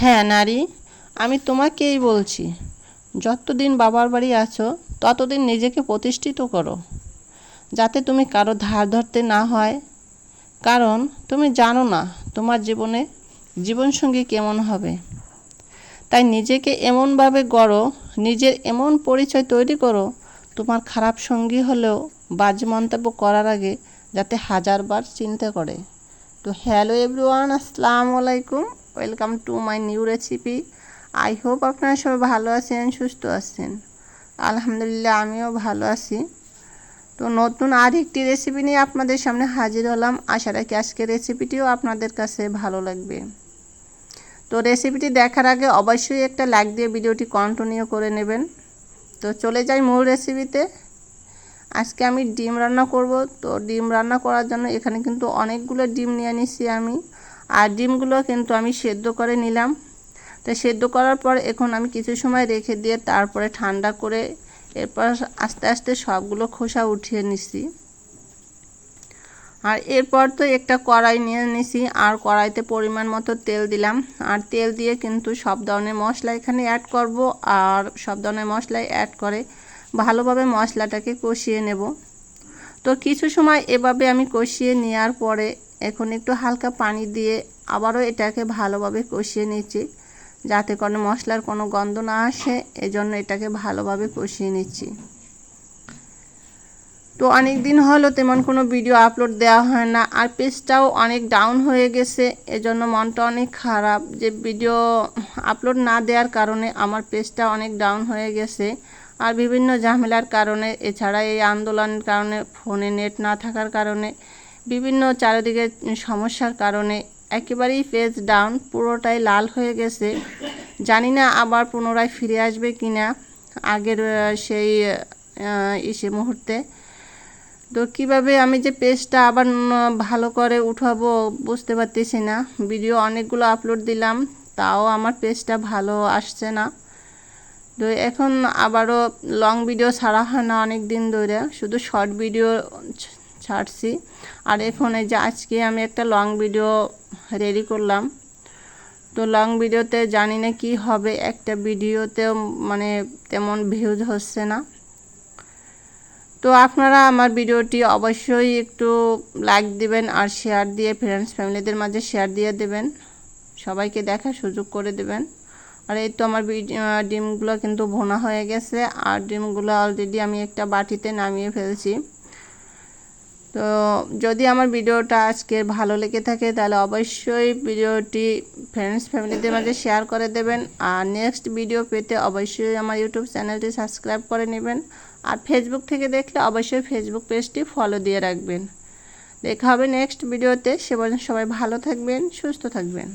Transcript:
হ্যাঁ নারী, আমি তোমাকেই বলছি, যতদিন বাবার বাড়ি আছো, ততদিন নিজেকে প্রতিষ্ঠিত করো, যাতে তুমি কারও ধার ধরতে না হয়। কারণ, তুমি জানো না তোমার জীবনে জীবনসঙ্গী কেমন হবে। তাই নিজেকে এমনভাবে গড়ো, নিজের এমন পরিচয় তৈরি করো, তোমার খারাপ সঙ্গী হলেও বাজে মন্তব্য করার আগে যাতে হাজারবার চিন্তা করে। তো হ্যালো এভরিওয়ান, আসসালামু আলাইকুম। Welcome to my new recipe I hope আপনারা সবাই ভালো আছেন, সুস্থ আছেন। আলহামদুলিল্লাহ, আমিও ভালো আছি। তো নতুন আর একটি রেসিপি নিয়ে আপনাদের সামনে হাজির হলাম। আশা রাখি আজকের রেসিপিটিও আপনাদের কাছে ভালো লাগবে। তো রেসিপিটি দেখার আগে অবশ্যই একটা লাইক দিয়ে ভিডিওটি কন্টিনিউ করে নেবেন। তো চলে যাই মূল রেসিপিতে আজকে আমি ডিম রান্না করব। তো ডিম রান্না করার জন্য এখানে কিন্তু অনেকগুলো ডিম নিয়ে নিছি আমি। আর ডিমগুলো কিন্তু আমি সেদ্ধ করে নিলাম। তো সেদ্ধ করার পর এখন আমি কিছু সময় রেখে দিয়ে তারপরে ঠান্ডা করে এরপর আস্তে আস্তে সবগুলো খোসা উঠিয়ে নিছি। আর এরপর তো একটা কড়াই নিয়ে নিছি, আর কড়াইতে পরিমাণ মতো তেল দিলাম। আর তেল দিয়ে কিন্তু সব ধরনের মশলা এখানে অ্যাড করব, আর সব ধরনের মশলাই অ্যাড করে ভালোভাবে মশলাটাকে কষিয়ে নেব। তো কিছু সময় এভাবে আমি কষিয়ে নেওয়ার পরে এখন একটু হালকা পানি দিয়ে আবারও এটাকে ভালোভাবে কষিয়ে নিচ্ছি, যাতে কোনো মশলার কোনো গন্ধ না আসে, এজন্য এটাকে ভালোভাবে কষিয়ে নিচ্ছি। তো অনেক দিন হলো তেমন কোনো ভিডিও আপলোড দেওয়া হয় না, আর পেজটাও অনেক ডাউন হয়ে গেছে, এজন্য মনটা অনেক খারাপ। যে ভিডিও আপলোড না দেওয়ার কারণে আমার পেজটা অনেক ডাউন হয়ে গেছে, আর বিভিন্ন ঝামেলার কারণে, এছাড়া এই আন্দোলনের কারণে ফোনে নেট না থাকার কারণে বিভিন্ন চারিদিকে সমস্যার কারণে একেবারেই পেজ ডাউন পুরোটাই লাল হয়ে গেছে। জানি না আবার পুনরায় ফিরে আসবে কি না আগের সেই ইসে মুহূর্তে। তো কীভাবে আমি যে পেজটা আবার ভালো করে উঠাবো বুঝতে পারতেছি না। ভিডিও অনেকগুলো আপলোড দিলাম, তাও আমার পেজটা ভালো আসছে না। তো এখন আবারও লং ভিডিও ছাড়া হয় না অনেক দিন ধরে। শুধু শর্ট ভিডিও ছাড়ছি। আর এখন এই যে আজকে আমি একটা লং ভিডিও রেডি করলাম। তো লং ভিডিওতে জানি না কি হবে, একটা ভিডিওতেও মানে তেমন ভিউজ হচ্ছে না। তো আপনারা আমার ভিডিওটি অবশ্যই একটু লাইক দিবেন আর শেয়ার দিয়ে ফ্রেন্ডস ফ্যামিলিদের মাঝে শেয়ার দিয়ে দেবেন। সবাইকে দেখার সুযোগ করে দেবেন। আর এই তো আমার ডিমগুলো কিন্তু ভোনা হয়ে গেছে। আর ডিমগুলো অলরেডি আমি একটা বাটিতে নামিয়ে ফেলছি। তো যদি আমার ভিডিওটা আজকে ভালো লেগে থাকে, তাহলে অবশ্যই ভিডিওটি ফ্রেন্ডস ফ্যামিলিদের মাঝে শেয়ার করে দেবেন। আর নেক্সট ভিডিও পেতে অবশ্যই আমার ইউটিউব চ্যানেলটি সাবস্ক্রাইব করে নেবেন। আর ফেসবুক থেকে দেখলে অবশ্যই ফেসবুক পেজটি ফলো দিয়ে রাখবেন। দেখা হবে নেক্সট ভিডিওতে সে সবাই ভালো থাকবেন, সুস্থ থাকবেন।